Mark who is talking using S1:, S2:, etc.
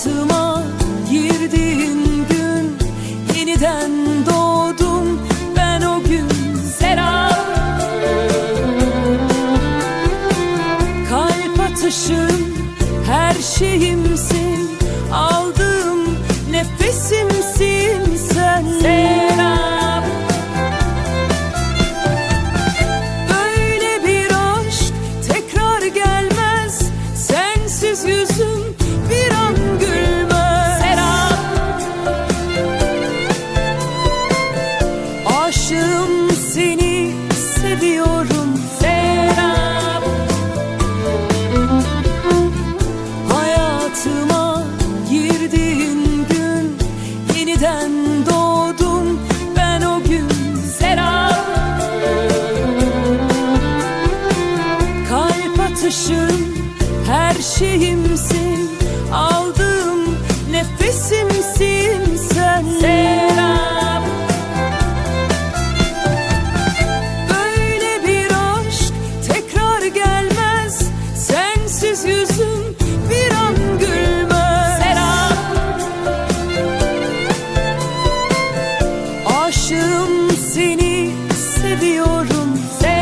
S1: hayatıma girdiğin gün yeniden doğdum ben o gün Sera Kalp atışım her şeyimsin. Ağ Hayatıma girdiğin gün yeniden doğdum ben o gün Serap Kalp atışım her şeyimsin Aldığım nefesimsin Aşığım seni seviyorum. Sev